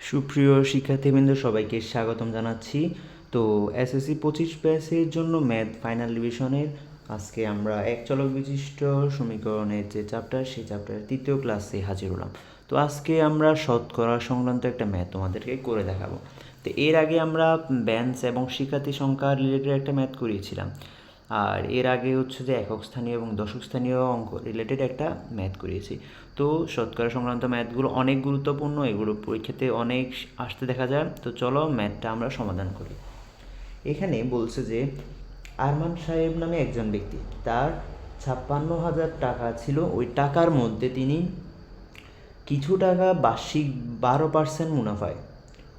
সুপ্রিয় শিক্ষার্থীবৃন্দ, সবাইকে স্বাগতম জানাচ্ছি। তো এসএসসি পঁচিশ ব্যাচের জন্য ম্যাথ ফাইনাল ডিভিশনের আজকে আমরা এক চলক বিশিষ্ট সমীকরণের যে চ্যাপ্টার সেই চ্যাপ্টারের তৃতীয় ক্লাসে হাজির হলাম। তো আজকে আমরা শতকরা সংক্রান্ত একটা ম্যাথ তোমাদেরকে করে দেখাবো। তো এর আগে আমরা ব্যান্স এবং শিক্ষার্থী সংখ্যা রিলেটেড একটা ম্যাথ করিয়েছিলাম। আর এর আগে হচ্ছে যে একক স্থানীয় এবং দশক স্থানীয় অঙ্ক রিলেটেড একটা ম্যাথ করিয়েছি। তো শতকরা সংক্রান্ত ম্যাথগুলো অনেক গুরুত্বপূর্ণ, এগুলো পরীক্ষাতে অনেক আসতে দেখা যায়। তো চলো ম্যাথটা আমরা সমাধান করি। এখানে বলছে যে আরমান সাহেব নামে একজন ব্যক্তি, তার ছাপ্পান্ন হাজার টাকা ছিল। ওই টাকার মধ্যে তিনি কিছু টাকা বার্ষিক বারো পার্সেন্ট মুনাফায়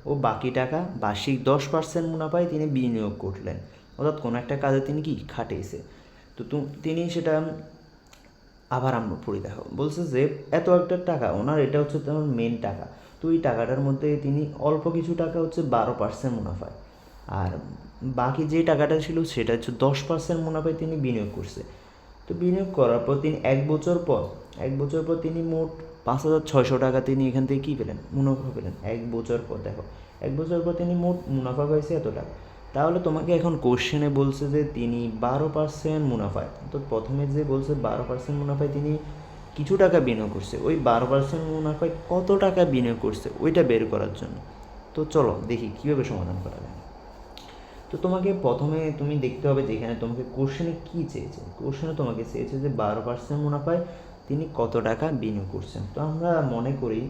ও বাকি টাকা বার্ষিক দশ পার্সেন্ট মুনাফায় তিনি বিনিয়োগ করলেন। অর্থাৎ কোনো একটা কাজে তিনি কি খাটিয়েছে তো তিনি সেটা আবার আমরা পড়ি দেখো। বলছে যে, এত একটা টাকা, ওনার এটা হচ্ছে তোমার মেন টাকা। তো এই টাকাটার মধ্যে তিনি অল্প কিছু টাকা হচ্ছে বারো পার্সেন্ট মুনাফায় আর বাকি যে টাকাটা ছিল সেটা হচ্ছে দশ পার্সেন্ট মুনাফায় তিনি বিনিয়োগ করছে। তো বিনিয়োগ করার পর তিনি, এক বছর পর, এক বছর পর তিনি মোট পাঁচ হাজার ছয়শো টাকা তিনি এখান থেকে কী পেলেন? মুনাফা পেলেন। এক বছর পর, দেখো। এক বছর পর তিনি মোট মুনাফা পাইছে এত টাকা। তাহলে তোমাকে এখন কোশ্চেনে বলছে যে তিনি বারো পার্সেন্ট মুনাফায়। তো প্রথমে যে বলছে বারো পার্সেন্ট মুনাফায় তিনি কিছু টাকা বিনিয়োগ করছে। ওই বারো পার্সেন্ট মুনাফায় কত টাকা বিনিয়োগ করছে, ওইটা বের করার জন্য। তো চলো দেখি কীভাবে সমাধান করা যায়। তো তোমাকে প্রথমে তুমি দেখতে হবে যে এখানে তোমাকে কোশ্চেনে কী চেয়েছে। কোশ্চেনে তোমাকে চেয়েছে যে বারো পার্সেন্ট মুনাফায় তিনি কত টাকা বিনিয়োগ করছেন। তো আমরা মনে করি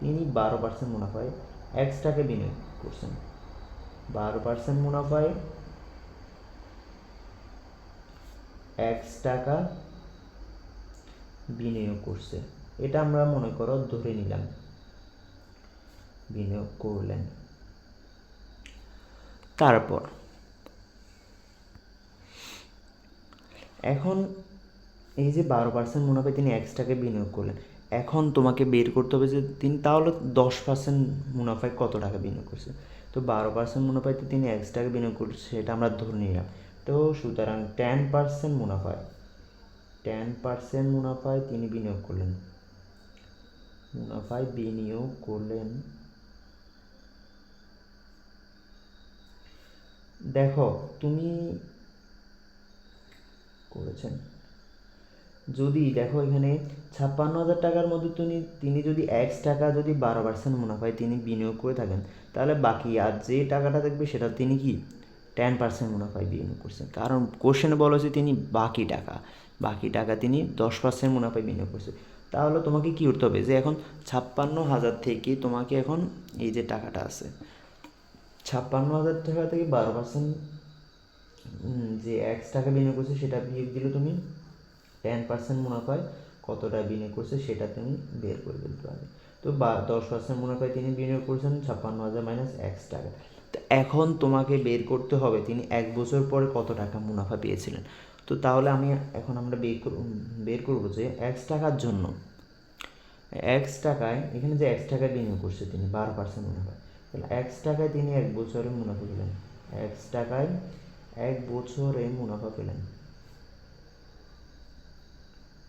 তিনি বারো পার্সেন্ট মুনাফায় এক্স টাকা বিনিয়োগ করছেন। বারো পার্সেন্ট মুনাফায় এক্স টাকা বিনিয়োগ করছে। এটা আমরা মনে করো ধরে নিলাম। বিনিয়োগ করলেন। তারপর এখন এই যে বারো পার্সেন্ট মুনাফায় তিনি এক্সট্রাকে বিনিয়োগ করলেন। এখন তোমাকে বের করতে হবে যে তিনি, তাহলে দশ পার্সেন্ট মুনাফায় কত টাকা বিনিয়োগ করছে? তো বারো পার্সেন্ট মুনাফায় তো তিনি এক্সট্রাকে বিনিয়োগ করছে সেটা আমরা ধরে নিলাম। তো সুতরাং টেন পার্সেন্ট মুনাফায় টেন পার্সেন্ট মুনাফায় তিনি বিনিয়োগ করলেন। মুনাফায় বিনিয়োগ করলেন। দেখো, তুমি করেছেন। যদি দেখো এখানে ছাপ্পান্ন হাজার টাকার মধ্যে তুমি, তিনি যদি এক্স টাকা যদি বারো পার্সেন্ট মুনাফায় তিনি বিনিয়োগ করে থাকেন, তাহলে বাকি আর যে টাকাটা থাকবে সেটা তিনি কি? টেন পার্সেন্ট মুনাফায় বিনিয়োগ করছেন। কারণ কোশ্চেনে বলা হয়েছে তিনি বাকি টাকা বাকি টাকা তিনি দশ পার্সেন্ট মুনাফায় বিনিয়োগ করছে। তাহলে তোমাকে কী করতে হবে যে এখন ছাপ্পান্ন হাজার থেকে তোমাকে এখন এই যে টাকাটা আছে, ছাপ্পান্ন হাজার টাকা থেকে বারো পার্সেন্ট যে এক্স টাকা বিনিয়োগ করছে সেটা বিয়োগ দিলে তুমি টেন পার্সেন্ট মুনাফায় কতটা বিনিয়োগ করছে সেটা তুমি বের করে দিতে পারবে। তো বা, দশ পার্সেন্ট মুনাফায় তিনি বিনিয়োগ করছেন ছাপ্পান্ন হাজার মাইনাস এক্স টাকা। তো এখন তোমাকে বের করতে হবে, তিনি এক বছর পরে কত টাকা মুনাফা পেয়েছিলেন? তো তাহলে আমি এখন আমরা বের করব বের করব যে এক্স টাকার জন্য এক্স টাকায়, এখানে যে এক্স টাকা বিনিয়োগ করছে তিনি, বারো পার্সেন্ট মুনাফা তাহলে এক্স টাকায় তিনি এক বছরে মুনাফা পেলেন। এক্স টাকায় এক বছরে মুনাফা পেলেন।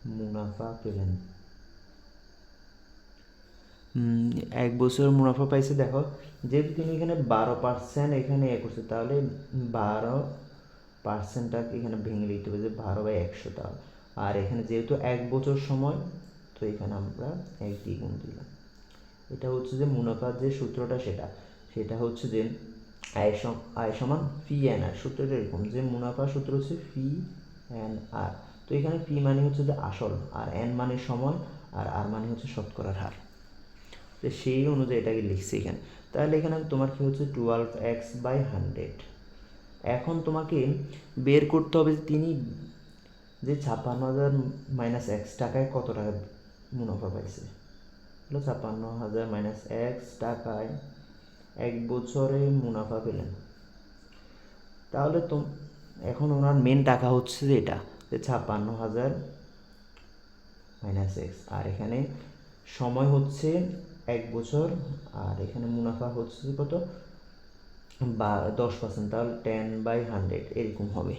মুনাফা পেলেন। এক বছর মুনাফা পাইছে, দেখো। যেহেতু তিনি এখানে বারো পার্সেন্ট এখানে এ করছে, তাহলে বারো পার্সেন্টটা এখানে ভেঙে দিতে হবে যে বারো বাই একশো তাহলে। আর এখানে যেহেতু এক বছর সময়, তো এখানে আমরা এক দ্বিগুণ দিলাম। এটা হচ্ছে যে মুনাফার যে সূত্রটা সেটা। সেটা হচ্ছে যে আয় সম, আয় সমান ফি এন আর সূত্রটা এরকম যে মুনাফা সূত্র হচ্ছে ফি এন আর তো এখানে ফি মানে হচ্ছে যে আসল, আর এন মানে সময় আর আর মানে হচ্ছে শতকরার হার। তো সেই অনুযায়ী এটাকে লিখছি এখানে। তাহলে এখানে তোমার কি হচ্ছে টুয়েলভ এক্স বাই হান্ড্রেড এখন তোমাকে বের করতে হবে যে তিনি যে ছাপ্পান্ন হাজার মাইনাস এক্স টাকায় কত টাকা মুনাফা পাইছে। হলো ছাপ্পান্ন হাজার মাইনাস এক্স টাকায় এক বছরে মুনাফা পেলেন। তাহলে তো এখন ওনার মেন টাকা হচ্ছে যে এটা। ছাপ্পান্ন হাজার মাইনাস এক্স। আর এখানে সময় হচ্ছে এক বছর, আর এখানে মুনাফা হচ্ছে কত? বা দশ পার্সেন্ট তাহলে টেন বাই হান্ড্রেড এরকম হবে।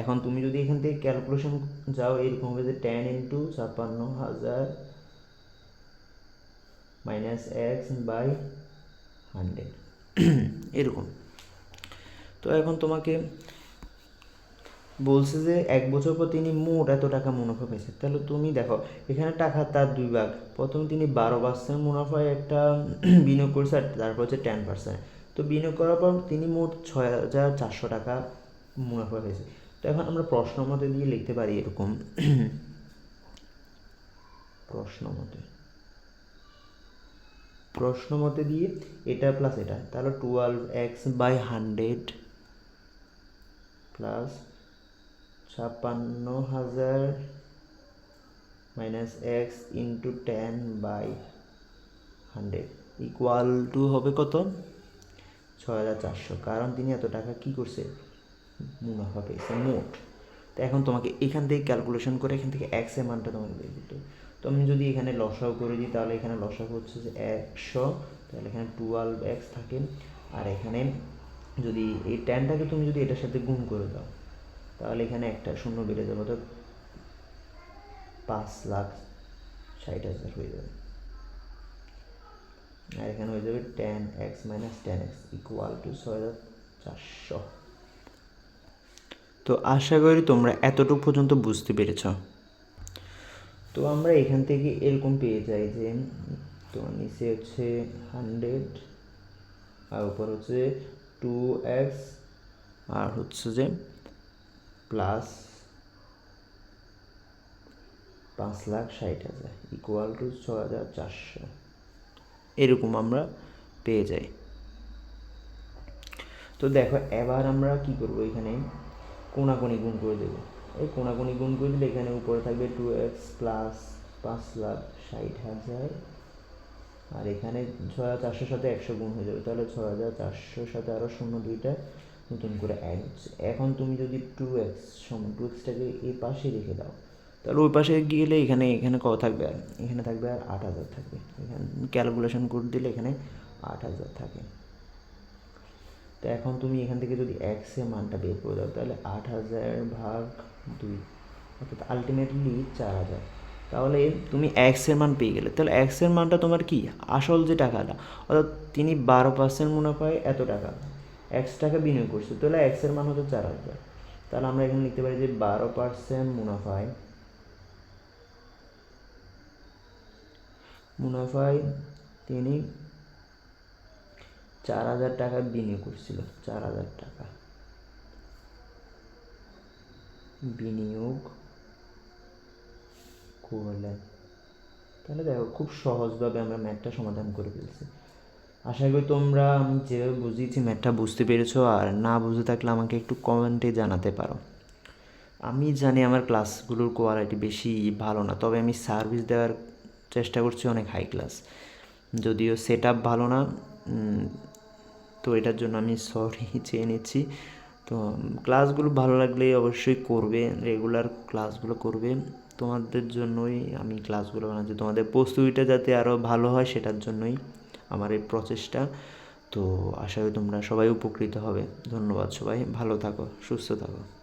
এখন তুমি যদি এখান থেকে ক্যালকুলেশন যাও, এরকম হবে যে টেন ইন্টু ছাপ্পান্ন হাজার মাইনাস এক্স বাই হান্ড্রেড এরকম। তো এখন তোমাকে বলছে যে এক বছর পর তিনি মোট এত টাকা মুনাফা পেয়েছে। তাহলে তুমি দেখো, এখানে টাকা তার দুই ভাগ। প্রথম তিনি বারো পার্সেন্ট মুনাফায় একটা বিনিয়োগ করছে আর তারপর হচ্ছে টেন পার্সেন্ট তো বিনিয়োগ করার পর তিনি মোট ছয় হাজার চারশো টাকা মুনাফা পেয়েছে। তো এখন আমরা প্রশ্ন মতে দিয়ে লিখতে পারি এরকম। প্রশ্ন মতে। প্রশ্ন মতে দিয়ে এটা প্লাস এটা। তাহলে twelve x by hundred plus ছাপ্পান্ন হাজার minus x into ten by hundred equal to হবে কত? ছয় হাজার চারশো। কারণ তিনি এত টাকা কি করছে? মুনাফা পেয়েছে, মোট। তো এখন তোমাকে এখান থেকে ক্যালকুলেশন করে এখান থেকে এক্সের মানটা তোমাকে দিতে হবে। তো আমি যদি এখানে লসাও করে দিই, তাহলে এখানে লসাও হচ্ছে যে একশো। তাহলে এখানে টুয়েলভ এক্স থাকে। আর এখানে যদি এই টেনটাকে তুমি যদি এটার সাথে গুণ করে দাও তাহলে এখানে একটা শূন্য বেড়ে যাবে তো পাঁচ লাখ ষাট হাজার হয়ে যাবে। আর এখানে হয়ে যাবে ten x minus ten x equal to ছয় হাজার চারশো। তো আশা করি তোমরা এতটুকু পর্যন্ত বুঝতে পেরেছ। তো আমরা এখান থেকে এরকম পেয়ে যাই যে তোমার নিচে হচ্ছে হান্ড্রেড আর উপর হচ্ছে টু এক্স আর হচ্ছে যে প্লাস পাঁচ লাখ ষাট হাজার ইকুয়াল টু ছ হাজার চারশো। এরকম আমরা পেয়ে যাই। তো দেখো, এবার আমরা কি করব এখানে? কোনাকুনি গুণ করে দেবো। এই কোনাকুনি গুণ করে দিলে এখানে উপরে থাকবে টু এক্স প্লাস পাঁচ লাখ ষাট হাজার। আর এখানে ছয় হাজার চারশোর সাথে একশো গুণ হয়ে যাবে। তাহলে ছয় হাজার চারশোর সাথে আরও শূন্য দুইটা নতুন করে অ্যাড হচ্ছে এখন তুমি যদি টু এক্স সমান টু এক্সটাকে এই পাশে রেখে দাও, তাহলে ওই পাশে গেলে এখানে এখানে কত থাকবে? আর এখানে থাকবে আর আট হাজার থাকবে। এখানে ক্যালকুলেশন করে দিলে এখানে আট হাজার থাকে। তো এখন তুমি এখান থেকে যদি এক্সের মানটা বের করে দাও, তাহলে আট হাজার ভাগ দুই, অর্থাৎ আলটিমেটলি চার হাজার। তাহলে তুমি এক্সের মান পেয়ে গেলে। তাহলে এক্সের মানটা তোমার কি? আসল যে টাকাটা, অর্থাৎ তিনি বারো পার্সেন্ট মুনাফায় এত টাকা। এক্স টাকা বিনিয়োগ করছে, তাহলে এক্সের মান হতো চার হাজার। তাহলে আমরা এখানে লিখতে পারি যে বারো পার্সেন্ট মুনাফায় মুনাফায় তিনি চার হাজার টাকা বিনিয়োগ করছিল, চার হাজার টাকা। বিনিয়োগ করলেন। তাহলে দেখো, খুব সহজভাবে আমরা ম্যাথটা সমাধান করে ফেলছি। আশা করি তোমরা আমি যেভাবে বুঝিয়েছি ম্যাথটা বুঝতে পেরেছ, আর না বুঝে থাকলে আমাকে একটু কমেন্টে জানাতে পারো। আমি জানি আমার ক্লাসগুলোর কোয়ালিটি বেশি ভালো না, তবে আমি সার্ভিস দেওয়ার চেষ্টা করছি অনেক হাই ক্লাস যদিও সেট আপ ভালো না তো এটার জন্য আমি সরি চেয়ে নিচ্ছি। তো ক্লাসগুলো ভালো লাগলে অবশ্যই করবে রেগুলার ক্লাসগুলো করবে। তোমাদের জন্যই আমি ক্লাসগুলো বানাচ্ছি, তোমাদের প্রস্তুতিটা যাতে আরও ভালো হয় সেটার জন্যই। আমার এই প্রচেষ্টা। তো আশা করি তোমরা সবাই উপকৃত হবে। ধন্যবাদ সবাই। ভালো থাকো, সুস্থ থাকো।